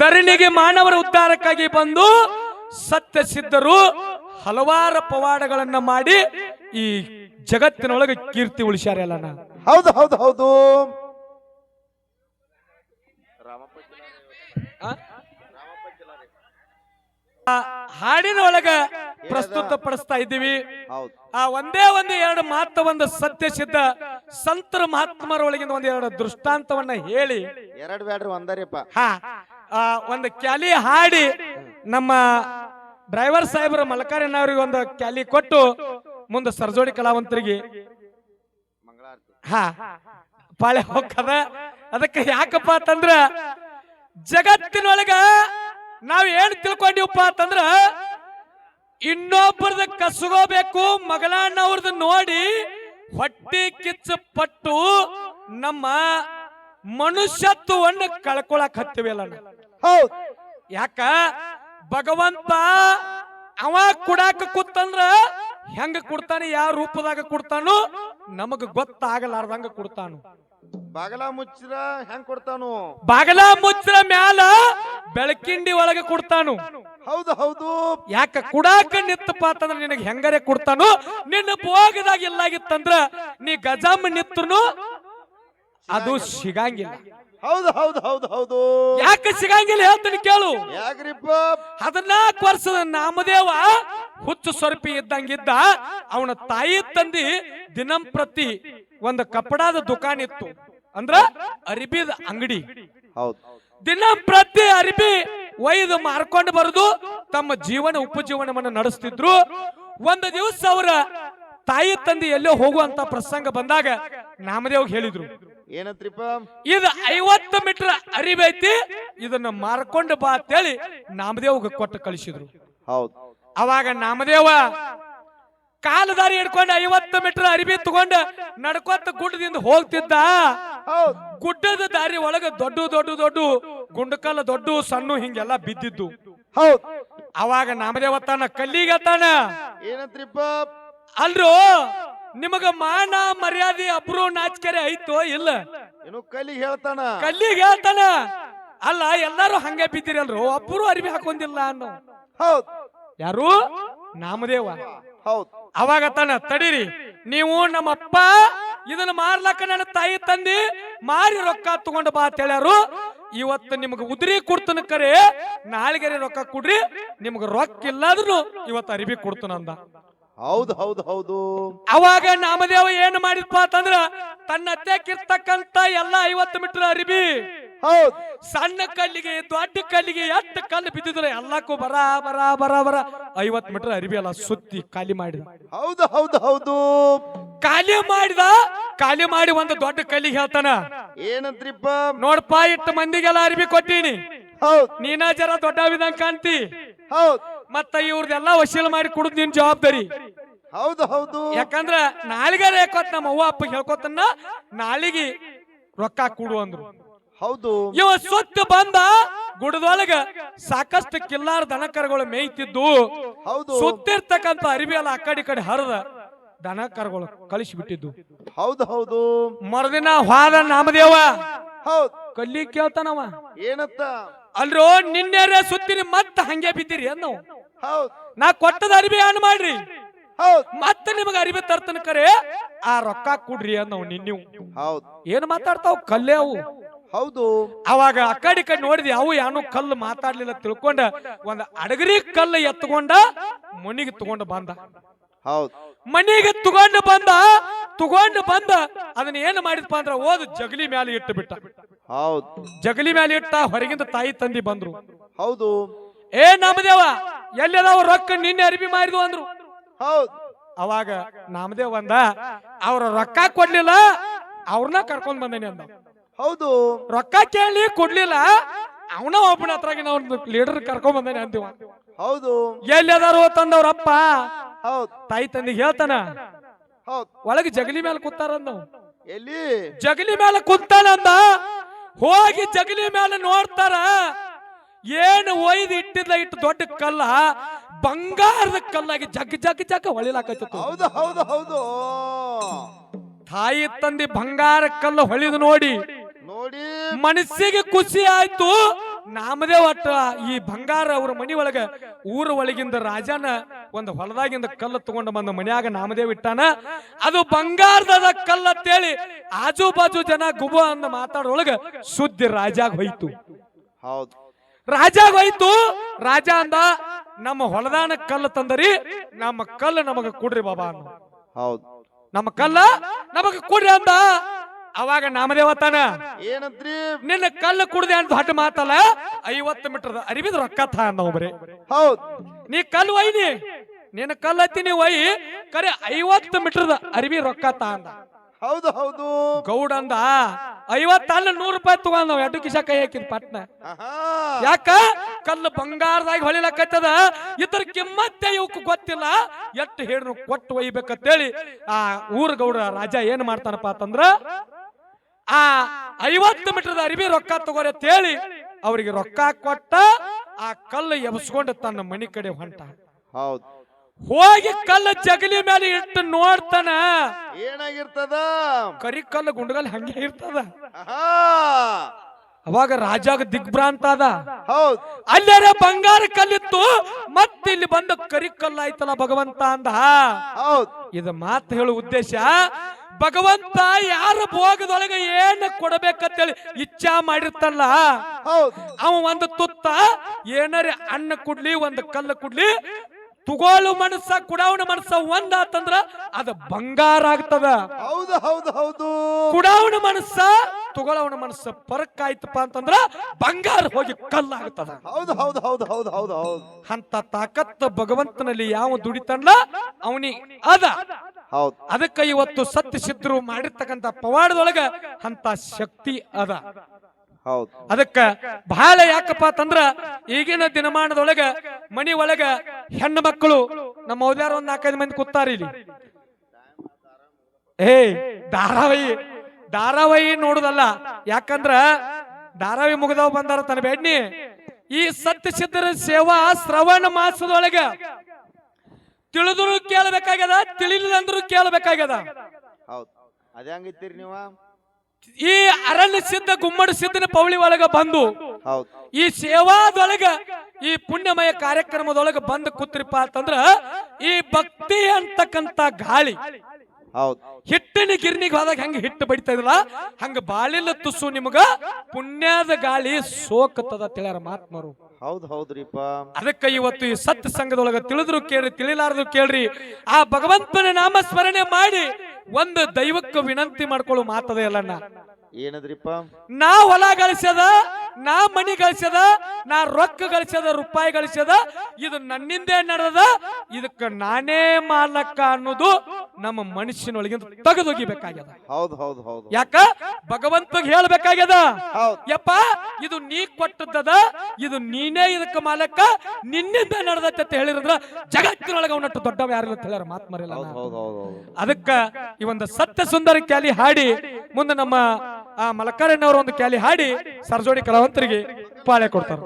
ಧರಣಿಗೆ ಮಾನವರ ಉದ್ಧಾರಕ್ಕಾಗಿ ಬಂದು ಸತ್ಯ ಸಿದ್ಧರು ಹಲವಾರು ಪವಾಡಗಳನ್ನ ಮಾಡಿ ಈ ಜಗತ್ತಿನೊಳಗೆ ಕೀರ್ತಿ ಉಳಿಸ್ಯಾರ ನಾ ಹೌದು ಹೌದು ಹೌದು. ಆ? ಹಾಡಿನ ಒಳಗ ಪ್ರಸ್ತುತ ಪಡಿಸ್ತಾ ಇದ್ದೀವಿ. ಹೌದು. ಆ ಒಂದೇ ಒಂದು ಎರಡು ಮಾತ ಒಂದು ಸತ್ಯ ಸಿದ್ಧ ಸಂತರ ಮಹಾತ್ಮರ ಒಳಗಿಂದ ಒಂದು ಎರಡು ದೃಷ್ಟಾಂತವನ್ನ ಹೇಳಿ. ಎರಡು ಬ್ಯಾಡ್ರಿ ಒಂದರಿಪ್ಪ. ಹಾ. ಒಂದು ಕ್ಯಾಲಿ ಹಾಡಿ ನಮ್ಮ ಡ್ರೈವರ್ ಸಾಹೇಬರ ಮಲಕಾರಿನವ್ರಿಗೆ ಒಂದು ಕ್ಯಾಲಿ ಕೊಟ್ಟು ಮುಂದೆ ಸರ್ಜೋಡಿ ಕಲಾವಂತರಿಗೆ. ಹಾ, ಪಾಳೆ ಹೋಗದ ಅದಕ್ಕೆ ಯಾಕಪ್ಪ ಅಂತಂದ್ರ ಜಗತ್ತಿನೊಳಗ ನಾವ್ ಏನ್ ತಿಳ್ಕೊಂಡಿವಪ್ಪ ಅಂತಂದ್ರ ಇನ್ನೊಬ್ಬರದ ಕಸಗೋಬೇಕು ಮಗಳಣ್ಣವ್ರದ್ದು ನೋಡಿ ಹೊಟ್ಟಿ ಕಿಚ್ಚ ಪಟ್ಟು ನಮ್ಮ ಮನುಷ್ಯತ್ವವನ್ನು ಕಳ್ಕೊಳಕ್ ಹತ್ತಿವಿ ಅಲ್ಲ ಹೌದು. ಯಾಕ? ಭಗವಂತ ಅವ ಕುಡಾಕ ಕೂತಂದ್ರ ಹೆಂಗ ಕೊಡ್ತಾನೆ ಯಾವ ರೂಪದಾಗ ಕೊಡ್ತಾನೋ ನಮಗ ಗೊತ್ತಾಗಲಾರ್ದಂಗ ಕೊಡ್ತಾನು. ಬಾಗಲ ಮುಚ್ಚಿರ ಹೆಂಗ್ ಕೊಡ್ತಾನು? ಬಾಗಲ ಮುಚ್ಚಿರ ಮ್ಯಾಲ ಬೆಳಕಿಂಡಿ ಒಳಗೆ ಕೊಡ್ತಾನು. ಹೌದು ಹೌದು. ಯಾಕ? ಕುಡಾಕ ನಿತ್ತಪ್ಪ ಅಂತಂದ್ರ ನಿನಗೆ ಹೆಂಗರೆ ಕೊಡ್ತಾನು ನಿನ್ನ ಭೋಗದಾಗ ಎಲ್ಲಾಗಿತ್ತಂದ್ರ ನೀ ಗಜಾಮ್ ನಿತ್ತನು ಅದು ಸಿಗಂಗಿಲ್ಲ ಹೌದು ಹೌದು ಹೌದು ಹೌದು. ಯಾಕೆ ಸಿಗಂಗಿಲ್ಲ ಹೇಳ್ತೀನಿ ಕೇಳು. ಯಾಕ್ರಿಪ್ಪ? ಹದಿನಾಲ್ಕು ವರ್ಷದ ನಾಮದೇವ ಹುಚ್ಚು ಸ್ವರ್ಪಿ ಇದ್ದಂಗಿದ್ದ ಅವನ ತಾಯಿ ತಂದಿ ದಿನಂಪ್ರತಿ ಒಂದು ಕಪ್ಪಡಾದ ದುಕಾನ್ ಇತ್ತು. ಅಂದ್ರ ಅರಿಬಿದ ಅಂಗಡಿ. ಹೌದು. ದಿನಂಪ್ರತಿ ಅರಿಬಿ ಒಯ್ದು ಮಾರ್ಕೊಂಡು ಬರುದು ತಮ್ಮ ಜೀವನ ಉಪಜೀವನವನ್ನು ನಡೆಸ್ತಿದ್ರು. ಒಂದು ದಿವಸ ಅವರ ತಾಯಿ ತಂದೆ ಎಲ್ಲೋ ಹೋಗುವಂತ ಪ್ರಸಂಗ ಬಂದಾಗ ನಾಮದೇವ್ ಹೇಳಿದ್ರು. ಏನಂತ್ರಿಪ್ಪ? ಇದು ಐವತ್ತು ಮೀಟರ್ ಅರಿವಿ ಐತಿ ಇದನ್ನ ಮಾರ್ಕೊಂಡು ಬಾ ಅಂತೇಳಿ ನಾಮದೇವ್ಗೆ ಕೊಟ್ಟು ಕಳಿಸಿದ್ರು. ಹೌದು. ಅವಾಗ ನಾಮದೇವ ಕಾಲದಾರಿ ಹಿಡ್ಕೊಂಡು ಐವತ್ತು ಮೀಟರ್ ಅರಿಬಿ ತಗೊಂಡು ನಡ್ಕೊತ ಗುಡ್ಡದಿಂದ ಹೋಗ್ತಿದ್ದ. ಗುಡ್ಡದ ದಾರಿ ಒಳಗೆ ದೊಡ್ಡ ದೊಡ್ಡ ದೊಡ್ಡ ಗುಂಡಕಲ್ಲ ದೊಡ್ಡ ಸಣ್ಣ ಹಿಂಗೆಲ್ಲ ಬಿದ್ದಿದ್ದು. ಹೌದು. ಅವಾಗ ನಾಮದೇವ ತಾನ ಕಲ್ಲಿಗೆ ತಾನ ಏನಂತ್ರಿಪ್ಪ? ಅಲ್ರು ನಿಮಗ ಮಾನ ಮರ್ಯಾದೆ ಅಬ್ರು ನಾಚಿಕೆರೆ ಐತೋ ಇಲ್ಲ? ಏನು ಕಲಿ ಹೇಳ್ತಾನ. ಕಲ್ಲಿಗೆ ಹೇಳ್ತಾನ? ಅಲ್ಲ ಎಲ್ಲಾರು ಹಂಗೆ ಬಿದ್ದಿರಲ್ರು? ಒಬ್ಬರು ಅರಿವಿ ಹಾಕೊಂದಿಲ್ಲ ಅನ್ನೋ ಹೌದು. ಯಾರು? ನಾಮದೇವ. ಹೌದು. ಅವಾಗ ತಾನ ತಡೀರಿ. ನೀವು ನಮ್ಮಪ್ಪ ಇದನ್ನ ಮಾರ್ಲಕ್ಕ ನನ್ನ ತಾಯಿ ತಂದಿ ಮಾರಿ ರೊಕ್ಕ ತಗೊಂಡು ಬಾ ಅಂತ ಹೇಳ್ಯಾರು. ಇವತ್ತು ನಿಮ್ಗೆ ಉದ್ರಿ ಕೊಡ್ತನ ಕರೆ ನಾಳೆಗೆ ರೊಕ್ಕ ಕೊಡ್ರಿ ನಿಮ್ಗೆ ರೊಕ್ಕ ಇಲ್ಲಾದ್ರೂ ಇವತ್ತು ಅರಿವಿ ಕೊಡ್ತನಂದ ಹೌದು ಹೌದು ಹೌದು. ಅವಾಗ ನಾಮದೇವ ಏನು ಮಾಡಿದ್ಪ ಅಂತಂದ್ರ ತನ್ನ ತೆಕ್ಕಿರ್ತಕ್ಕಂತ ಎಲ್ಲಾ ಐವತ್ತು ಮೀಟರ್ ಅರಿಬಿ ಹೌದು. ಸಣ್ಣ ಕಲ್ಲಿಗೆ ದೊಡ್ಡ ಕಲ್ಲಿಗೆ ಎಷ್ಟು ಕಲ್ಲು ಬಿದ್ದಿದ್ರೆ ಎಲ್ಲಕ್ಕೂ ಬರ ಬರ ಬರ ಬರ. ಐವತ್ ಮೀಟರ್ ಅರಿಬಿ ಅಲ್ಲ ಸುತ್ತಿ ಖಾಲಿ ಮಾಡಿದ ಹೌದು ಹೌದು ಹೌದು. ಖಾಲಿ ಮಾಡಿದ ಖಾಲಿ ಮಾಡಿ ಒಂದು ದೊಡ್ಡ ಕಲ್ಲಿಗೆ ಹೇಳ್ತಾನ. ಏನಂತ್ರಿಪ್ಪ ನೋಡ್ಪಾ ಇಟ್ಟು ಮಂದಿಗೆಲ್ಲ ಅರಿಬಿ ಕೊಟ್ಟೀನಿ. ಹೌದು. ನೀನಾ ಜರ ದೊಡ್ಡ ವಿಧಾನ ಕಾಣ್ತಿ ಹೌದು. ಮತ್ತ ಇವ್ರದೆಲ್ಲ ವಶೀಲ ಮಾಡಿ ಕುಡಿದ್ ನಿನ್ ಜವಾಬ್ದಾರಿ. ಹೌದು ಹೌದು. ಯಾಕಂದ್ರ ನಾಳಿಗೆ ರೇಕೋತ್ ನಮ್ಮ ಅವ್ವ ಅಪ್ಪ ಹೇಳ್ಕೊತನ್ನ ನಾಳಿಗೆ ರೊಕ್ಕ ಕೊಡು ಅಂದ್ರು. ಹೌದು. ಇವ ಸುತ್ತ ಬಂದ ಗುಡದೊಳಗ ಸಾಕಷ್ಟು ಕಿಲ್ಲಾರ ದನಕರಗಳು ಮೇಯ್ತಿದ್ದು. ಹೌದು. ಸುತ್ತಿರ್ತಕ್ಕಂತ ಅರಿವಿ ಎಲ್ಲ ಆ ಕಡೆ ಈ ಕಡೆ ಹರಿದ ದನಕರಗಳು ಕಳಿಸಿ ಬಿಟ್ಟಿದ್ದು ಹೌದು ಹೌದು. ಮರುದಿನ ಹಾದ ನಾಮದೇವ. ಹೌದು. ಕಲ್ಲಿ ಕೇಳ್ತಾನವ. ಏನತ್ತ? ಅಲ್ರೋ ನಿನ್ನೆ ಸುತ್ತಿನ ಮತ್ತ ಹಂಗೆ ಬಿದ್ದಿರಿ ಅನ್ನೋ ಹೌದು. ನಾ ಕೊಟ್ಟದ ಅರಿವಿ ಹಣ್ಣು ಮಾಡ್ರಿ. ಹೌದು. ಮತ್ತೆ ನಿಮಗೆ ಅರಿವಿ ತರ್ತನ ಕರೆ ಆ ರೊಕ್ಕ ಕೊಡ್ರಿ ಅನ್ನೋ ನಿನ್ನೆವು ಹೌದು. ಏನ್ ಮಾತಾಡ್ತಾವ್? ಕಲ್ಲೇ ಅವು. ಹೌದು. ಅವಾಗ ಆ ಕಡೆ ಕಡೆ ನೋಡಿದ್ವಿ ಅವು ಯಾನು ಕಲ್ಲು ಮಾತಾಡ್ಲಿಲ್ಲ ತಿಳ್ಕೊಂಡ ಒಂದ್ ಅಡಗರಿ ಕಲ್ಲು ಎತ್ಕೊಂಡ ಮನಿಗೆ ತಗೊಂಡ ಬಂದ. ಹೌದು. ಮನಿಗೆ ತಗೊಂಡ ಬಂದ ತಗೊಂಡ ಬಂದ ಅದನ್ನ ಏನ್ ಮಾಡಿದ್ಪ ಅಂದ್ರೆ ಓದು ಜಗಲಿ ಮ್ಯಾಲೆ ಇಟ್ಟು ಬಿಟ್ಟ ಹೌದು. ಜಗಲಿ ಮ್ಯಾಲೆ ಇಟ್ಟ ಹೊರಗಿಂದ ತಾಯಿ ತಂದಿ ಬಂದ್ರು. ಹೌದು. ಏ ನಾಮದೇವ ಎಲ್ಲಿದಾವ ರೊಕ್ಕ ನಿನ್ನೆ ಅರಿವಿ ಮಾಡಿದ್ವು ಅಂದ್ರು. ಹೌದು. ಅವಾಗ ನಾಮದೇವ್ ಒಂದ ಅವ್ರ ರೊಕ್ಕ ಕೊಡ್ಲಿಲ್ಲ ಅವ್ರನ್ನ ಕರ್ಕೊಂಡ್ ಬಂದೇನೆ ಅಂದ ಹೌದು. ರೊಕ್ಕ ಕೇಳಿ ಕೊಡ್ಲಿಲ್ಲ ಅವನ ಒಬ್ಬನ ಹತ್ರ ನಾವು ಲೀಡರ್ ಕರ್ಕೊಂಡ್ ಬಂದೇನೆ ಅಂತೀವ ಹೌದು. ಎಲ್ಲಿ ಅದಾರು ತಂದವ್ರಪ್ಪ ಹೌದು. ತಾಯಿ ತಂದಿಗೆ ಹೇಳ್ತಾನ ಹೌದು. ಒಳಗೆ ಜಗಲಿ ಮೇಲೆ ಕೂತಾರಂದ ಎಲ್ಲಿ? ಜಗಲಿ ಮೇಲೆ ಕೂತಾನಂದ ಹೋಗಿ ಜಗಲಿ ಮೇಲೆ ನೋಡ್ತಾರ ಏನು ಒಯ್ದು ಇಟ್ಟಿದ್ಲ ಇಟ್ಟು ದೊಡ್ಡ ಕಲ್ಲ ಬಂಗಾರದ ಕಲ್ಲಾಗಿ ಜಗ್ ಜಗ್ ಜಗ್ ಹೊಳಿಲಾಕತ್ತಿತ್ತು ಹೌದು ಹೌದು ಹೌದು. ತಾಯಿ ತಂದೆ ಬಂಗಾರ ಕಲ್ಲು ಹೊಳಿದು ನೋಡಿ ನೋಡಿ. ಮನಸ್ಸಿಗೆ ಖುಷಿ ಆಯ್ತು. ನಾಮದೇ ಒಟ್ಟ ಈ ಬಂಗಾರ ಅವ್ರ ಮನಿ ಒಳಗ ಊರ ಒಳಗಿಂದ ರಾಜನ ಒಂದು ಹೊಲದಾಗಿಂದ ಕಲ್ಲು ತಗೊಂಡು ಬಂದ ಮನ್ಯಾಗ ನಾಮದೇವ್ ಇಟ್ಟಾನ. ಅದು ಬಂಗಾರದ ಕಲ್ಲ ಅಂತೇಳಿ ಆಜು ಬಾಜು ಜನ ಗುಬ ಅಂದ ಮಾತಾಡೋಳಗ ಸುದ್ದಿ ರಾಜಾಗ ಹೋಯ್ತು. ಹೌದ್. ರಾಜಾಗ ಹೋಯ್ತು ರಾಜ ಅಂದ ನಮ್ಮ ಹೊಲದಾನ ಕಲ್ಲು ತಂದರಿ ನಮ್ಮ ಕಲ್ಲು ನಮಗ ಕೊಡ್ರಿ ಬಾಬಾ ಹೌದು ಹೌದ್. ನಮ್ಮ ಕಲ್ಲ ನಮಗ ಕೊಡ್ರಿ ಅಂದ. ಅವಾಗ ನಾಮದೇವತಾನ ಏನಂತ್ರಿ? ನಿನ್ನ ಕಲ್ಲು ಕುಡ್ದೆ ಅಂತ ದೊಡ್ಡ ಮಾತಲ್ಲ ಐವತ್ತು ಮೀಟರ್ ಅರಿವಿದ್ ರೊಕ್ಕ ತಾ ಅಂದ ಒಬ್ಬರಿ ಹೌದ್. ನೀ ಕಲ್ಲು ಒಯ್ನಿ ನಿನ್ನ ಕಲ್ಲು ಹತ್ತಿ ನೀ ಒಯ್ ಕರೆ ಐವತ್ತು ಮೀಟರ್ದ ಅರಿವಿ ರೊಕ್ಕ ತಾ ಅಂದ. ಹೌದು ಹೌದು. ಗೌಡ ಅಂದ ಐವತ್ತಲ್ಲ ನೂರು ರೂಪಾಯಿ ತಗೊಂಡ್ ನಾವ್ ಎರಡು ಕಿಶ ಕೈ ಹಾಕಿದ್ ಪಟ್ನ. ಯಾಕ? ಕಲ್ಲು ಬಂಗಾರದಾಗ ಹೊಳಿಲಕ್ಕತ್ತದ ಇದ್ರ ಕಿಮ್ಮತ್ತೆ ಇವಕ್ ಗೊತ್ತಿಲ್ಲ. ಎಷ್ಟು ಹೇಳಿದ್ರು ಕೊಟ್ಟು ಒಯ್ಬೇಕಂತೇಳಿ ಆ ಊರ ಗೌಡ ರಾಜ ಏನ್ ಮಾಡ್ತಾನಪ್ಪ ಅಂತಂದ್ರ ಆ ಐವತ್ತು ಮೀಟರ್ದ ಅರಿವಿ ರೊಕ್ಕ ತಗೋರಿ ಅಂತೇಳಿ ಅವರಿಗೆ ರೊಕ್ಕ ಕೊಟ್ಟ ಆ ಕಲ್ಲು ಎಬ್ಸ್ಕೊಂಡು ತನ್ನ ಮನಿ ಕಡೆ ಹೊಂಟ. ಹೌದ್. ಹೋಗಿ ಕಲ್ಲು ಜಗಲಿ ಮೇಲೆ ಇಟ್ಟು ನೋಡ್ತಾನ. ಏನಾಗಿರ್ತದ? ಕರಿ ಕಲ್ಲು ಗುಂಡಗಲ್ ಹಂಗೆ ಇರ್ತದ. ಅವಾಗ ರಾಜಾಗ ದಿಗ್ಭ್ರಾಂತ ಅದ. ಹೌದು. ಅಲ್ಲರ ಬಂಗಾರ ಕಲ್ಲಿತ್ತು ಮತ್ತೆ ಇಲ್ಲಿ ಬಂದ ಕರಿ ಕಲ್ಲು ಆಯ್ತಲ್ಲ ಭಗವಂತ ಅಂದ. ಹೌದು. ಇದು ಮಾತು ಹೇಳೋ ಉದ್ದೇಶ ಭಗವಂತ ಯಾರ ಭೋಗದೊಳಗೆ ಕೊಡಬೇಕಂತ ಕೊಡಬೇಕಂತೇಳಿ ಇಚ್ಛಾ ಮಾಡಿರ್ತಲ್ಲ ಅವ ಒಂದು ತುತ್ತ ಏನಾರ ಅನ್ನ ಕುಡ್ಲಿ ಒಂದು ಕಲ್ಲು ಕುಡ್ಲಿ ತುಗೋಳು ಮನಸ್ಸ ಕುಡಾವಣ ಮನಸ್ಸ ಒಂದಾತಂದ್ರ ಅದ ಬಂಗಾರ ಆಗ್ತದ. ಹೌದು ಹೌದು ಹೌದು. ಕುಡಾವಣ ಮನಸ್ಸ ತುಗೋಳವನ ಮನಸ್ಸ ಪರಕ್ ಆಯ್ತಪ್ಪ ಅಂತಂದ್ರ ಬಂಗಾರ ಹೋಗಿ ಕಲ್ಲಾಗ್ತದ. ಹೌದು ಹೌದು ಹೌದು ಹೌದು ಹೌದು ಹೌದು. ಅಂತ ತಾಕತ್ತ ಭಗವಂತನಲ್ಲಿ ಯಾವ ದುಡಿತಂಡ ಅವನಿ ಅದ. ಹೌದು. ಅದಕ್ಕೆ ಇವತ್ತು ಸತ್ಯ ಸಿದ್ಧರು ಮಾಡಿರ್ತಕ್ಕಂಥ ಪವಾಡದೊಳಗ ಅಂತ ಶಕ್ತಿ ಅದ. ಹೌದು. ಅದಕ್ಕ ಬಹಳ ಯಾಕಪ್ಪ ಅಂತಂದ್ರ ಈಗಿನ ದಿನಮಾನದೊಳಗ ಮನಿ ಒಳಗ ಹೆಣ್ಣು ಮಕ್ಕಳು, ನಮ್ಮ ಮೌಲ್ಯಾರ ಒಂದ್ ನಾಲ್ಕೈದು ಮಂದಿ ಕೂತಾರ ಇಲ್ಲಿ. ಏ, ಧಾರಾವಾಹಿ ಧಾರಾವಾಹಿ ನೋಡುದಲ್ಲ. ಯಾಕಂದ್ರ ಧಾರಾವಾಹಿ ಮುಗಿದವ್ ಬಂದಾರ ತನ್ನ ಬೆಡ್ನಿ. ಈ ಸತ್ಯ ಸಿದ್ಧರ ಸೇವಾ ಶ್ರವಣ ಮಾಸದೊಳಗ ತಿಳಿದ್ರು ಕೇಳಬೇಕಾಗ್ಯದ ತಿಳಿಲಿಲ್ಲಂದ್ರು ಕೇಳಬೇಕಾಗ್ಯದ. ಹೌದ್. ಅದೇ ಹಂಗಿತ್ತೀರಿ ನೀವ? ಈ ಅರಣ್ಯ ಸಿದ್ಧ ಗುಮ್ಮಡ ಸಿದ್ಧನ ಪೌಳಿ ಒಳಗ ಬಂದು ಹೌದ್. ಈ ಸೇವಾದೊಳಗ ಈ ಪುಣ್ಯಮಯ ಕಾರ್ಯಕ್ರಮದೊಳಗ ಬಂದು ಕೂತ್ರಿಪ್ಪ ಅಂತಂದ್ರ ಈ ಭಕ್ತಿ ಅಂತಕ್ಕಂತ ಗಾಳಿ ಹೌದ್. ಹಿಟ್ಟಿನ ಗಿರ್ನಿಗೆ ಹೋದಾಗ ಹೆಂಗ ಹಿಟ್ಟು ಬಡಿತಾ ಇದ್ರಲ್ಲ ಹಂಗ ಬಾಳಿಲ್ಲ ತುಸು ನಿಮಗ ಪುಣ್ಯದ ಗಾಳಿ ಸೋಕತ್ತದ ತಿಳಿಯಾರ ಮಾತ್ಮರು ಹೌದ್ ಹೌದ್ರಿಪ್ಪ. ಅದಕ್ಕೆ ಇವತ್ತು ಈ ಸತ್ ಸಂಘದೊಳಗ ತಿಳಿದ್ರು ಕೇಳ್ರಿ ತಿಳಿಲಾರದ್ರು ಕೇಳ್ರಿ ಆ ಭಗವಂತನ ನಾಮ ಸ್ಮರಣೆ ಮಾಡಿ ಒಂದು ದೈವಕ್ಕೆ ವಿನಂತಿ ಮಾಡ್ಕೊಳ್ಳೋ ಮಾತದೆ ಅಲ್ಲಣ್ಣ ಏನದ್ರಿಪ್ಪ? ನಾ ಹೊಲ ಗಳಿಸ್ಯದ ನಾ ಮನಿ ಗಳಿಸದ ನಾ ರೊಕ್ಕ ಗಳಿಸದ ರೂಪಾಯಿ ಗಳಿಸದ ಇದು ನನ್ನಿಂದೇ ನಡೆದ ಇದಕ್ಕ ನಾನೇ ಮಾಲಕ್ಕ ಅನ್ನೋದು ನಮ್ಮ ಮನುಷ್ಯನೊಳಗಿಂದ ತೆಗೆದೊಗಿಬೇಕಾಗ್ಯದ. ಹೌದ್ ಹೌದ್ ಹೌದು. ಯಾಕ? ಭಗವಂತಗ್ ಹೇಳ್ಬೇಕಾಗ್ಯದ? ಯಪ್ಪ ಇದು ನೀ ಕೊಟ್ಟದ್ದದ ಇದು ನೀನೇ ಇದಕ್ಕ ಮಾಲಕ್ಕ ನಿನ್ನಿಂದ ನಡೆದತ್ತೆ ಅಂತ ಹೇಳಿದ್ರ ಜಗತ್ತಿನೊಳಗ ಅವನಟ್ಟು ದೊಡ್ಡವ ಯಾರಿಲ್ಲ ಅಂತ ಹೇಳ್ಯಾರ ಹೌದ್ ಹೌದು. ಅದಕ್ಕ ಈ ಒಂದು ಸತ್ಯ ಸುಂದರ ಕ್ಯಾಲಿ ಹಾಡಿ ಮುಂದೆ ನಮ್ಮ ಆ ಮಲಕರಣ್ಣವರು ಒಂದು ಕ್ಯಾಲಿ ಹಾಡಿ ಸರ್ಜೋಡಿ ಕಲಾವಂತರಿಗೆ ಪಾಳೆ ಕೊಡ್ತಾರೆ.